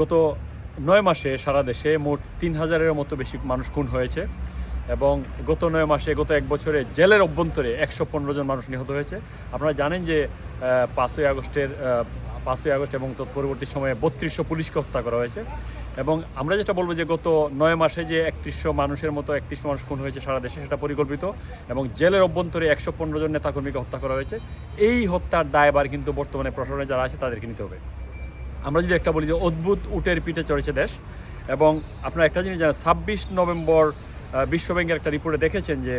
গত নয় মাসে সারা দেশে মোট তিন হাজারের মতো বেশি মানুষ খুন হয়েছে এবং গত নয় মাসে, গত এক বছরে জেলের অভ্যন্তরে একশো পনেরো জন মানুষ নিহত হয়েছে। আপনারা জানেন যে পাঁচই আগস্টের পাঁচই আগস্ট এবং তৎ পরবর্তী সময়ে বত্রিশশো পুলিশকে হত্যা করা হয়েছে এবং আমরা যেটা বলব যে, গত নয় মাসে যে একত্রিশশো মানুষের মতো একত্রিশশো মানুষ খুন হয়েছে সারা দেশে, সেটা পরিকল্পিত এবং জেলের অভ্যন্তরে একশো পনেরো জন নেতাকর্মীকে হত্যা করা হয়েছে। এই হত্যার দায়বার কিন্তু বর্তমানে প্রশাসনে যারা আছে, তাদেরকে নিতে হবে। আমরা যদি একটা বলি যে অদ্ভুত উটের পিঠে চড়েছে দেশ, এবং আপনারা একটা জিনিস জানেন, ছাব্বিশ নভেম্বর বিশ্বব্যাংকের একটা রিপোর্টে দেখেছেন যে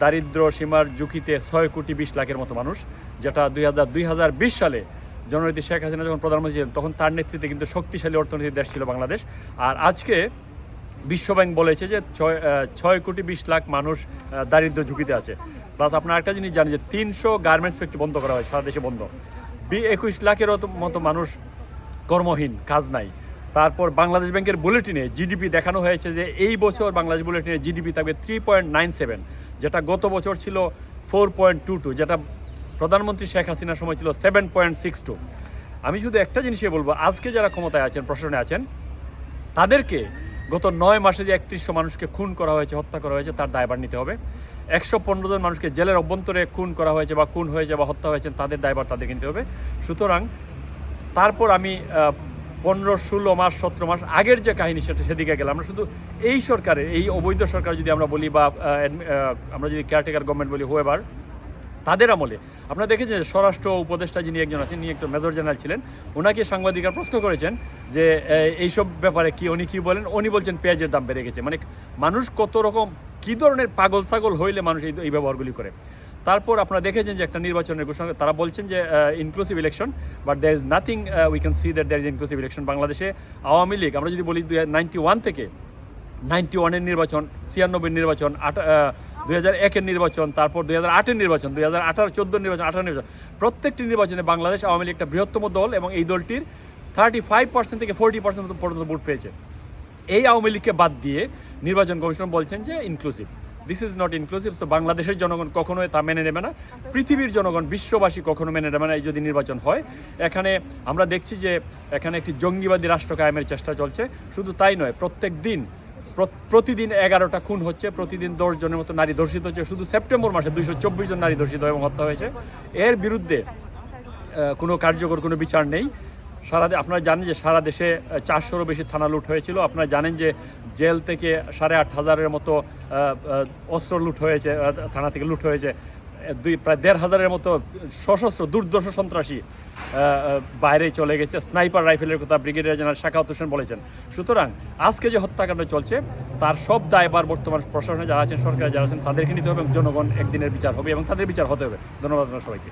দারিদ্র সীমার ঝুঁকিতে ছয় কোটি বিশ লাখের মতো মানুষ, যেটা দুই হাজার দুই হাজার বিশ সালে জননেত্রী শেখ হাসিনা যখন প্রধানমন্ত্রী ছিলেন, তখন তার নেতৃত্বে কিন্তু শক্তিশালী অর্থনীতির দেশ ছিল বাংলাদেশ। আর আজকে বিশ্বব্যাংক বলেছে যে ছয় ছয় কোটি বিশ লাখ মানুষ দারিদ্র ঝুঁকিতে আছে। প্লাস আপনার একটা জিনিস জানেন যে তিনশো গার্মেন্টস ফ্যাক্টরি বন্ধ করা হয়, সারা দেশে বন্ধ। একুশ লাখের মতো মানুষ কর্মহীন, কাজ নাই। তারপর বাংলাদেশ ব্যাংকের বুলেটিনে জিডিপি দেখানো হয়েছে যে এই বছর বাংলাদেশ বুলেটিনে জিডিপি থাকবে থ্রি পয়েন্ট নাইন সেভেন যেটা গত বছর ছিল ফোর পয়েন্ট টু টু যেটা প্রধানমন্ত্রী শেখ হাসিনার সময় ছিল সেভেন পয়েন্ট সিক্স টু আমি শুধু একটা জিনিসই বলব, আজকে যারা ক্ষমতায় আছেন, প্রশাসনে আছেন, তাদেরকে গত নয় মাসে যে একত্রিশশো মানুষকে খুন করা হয়েছে, হত্যা করা হয়েছে, তার দায়ভার নিতে হবে। একশো পনেরো জন মানুষকে জেলের অভ্যন্তরে খুন করা হয়েছে বা খুন হয়েছে বা হত্যা হয়েছে তাদের দায়ভার তাদেরকে নিতে হবে। সুতরাং তারপর আমি পনেরো, ষোলো মাস, সতেরো মাস আগের যে কাহিনী সেটা সেদিকে গেলাম। আমরা শুধু এই সরকারের, এই অবৈধ সরকার যদি আমরা বলি বা আমরা যদি কেয়ারটেকার গভর্নমেন্ট বলি হোয়েবার তাদের আমলে আপনারা দেখেছেন স্বরাষ্ট্র উপদেষ্টা যিনি একজন আছেন তিনি একজন মেজর জেনারেল ছিলেন, ওনাকে সাংবাদিকরা প্রশ্ন করেছেন যে এইসব ব্যাপারে কি, উনি কি বলেন? উনি বলছেন পেঁয়াজের দাম বেড়ে গেছে। মানে মানুষ কত রকম, কী ধরনের পাগল ছাগল হইলে মানুষ এই ব্যবহারগুলি করে? তারপর আপনারা দেখেছেন যে একটা নির্বাচনের ঘোষণা, তারা বলছেন যে inclusive election but there is nothing we can see that there is inclusive election বাংলাদেশে। আওয়ামী লীগ, আমরা যদি বলি ওয়ান থেকে নাইনটি ওয়ানের নির্বাচন ছিয়ানব্বই নির্বাচন, আট দুই হাজার একের নির্বাচন, তারপর দুই হাজার আটের নির্বাচন, দুই হাজার আঠারো, চোদ্দোর নির্বাচন, আঠারো নির্বাচন, প্রত্যেকটি নির্বাচনে বাংলাদেশ আওয়ামী লীগ একটা বৃহত্তম দল এবং এই দলটির থার্টি ফাইভ পার্সেন্ট থেকে ফোর্টি পার্সেন্ট পর্যন্ত ভোট পেয়েছে। এই আওয়ামী লীগকে বাদ দিয়ে নির্বাচন কমিশন বলছেন যে inclusive this is not inclusive so বাংলাদেশের জনগণ কখনোই তা মেনে নেবে না। পৃথিবীর জনগণ, বিশ্ববাসী কখনো মেনে নেবে না এই যদি নির্বাচন হয়। এখানে আমরা দেখছি যে এখানে একটি জঙ্গিবাদী রাষ্ট্র কায়েমের চেষ্টা চলছে। শুধু তাই নয়, প্রত্যেক দিন প্রতিদিন এগারোটা খুন হচ্ছে, প্রতিদিন দশ জনের মতো নারী ধর্ষিত হচ্ছে। শুধু সেপ্টেম্বর মাসে দুইশো চব্বিশ জন নারী ধর্ষিত এবং হত্যা হয়েছে। এর বিরুদ্ধে কোনো কার্যকর কোনো বিচার নেই। সারা আপনারা জানেন যে সারা দেশে চারশোরও বেশি থানা লুট হয়েছিল। আপনারা জানেন যে জেল থেকে সাড়ে আট হাজারের মতো অস্ত্র লুট হয়েছে থানা থেকে লুট হয়েছে। দুই, প্রায় দেড় হাজারের মতো সশস্ত্র, দুর্দশ সন্ত্রাসী বাইরে চলে গেছে। স্নাইপার রাইফেলের কথা ব্রিগেডিয়ার জেনারেল শাখাউত হোসেন বলেছেন। সুতরাং আজকে যে হত্যাকাণ্ড চলছে, তার সব দায়বার বর্তমান প্রশাসনে যারা আছেন, সরকারে যারা আছেন, তাদেরকে নিতে হবে এবং জনগণ একদিনের বিচার হবে এবং তাদের বিচার হতে হবে। ধন্যবাদ সবাইকে।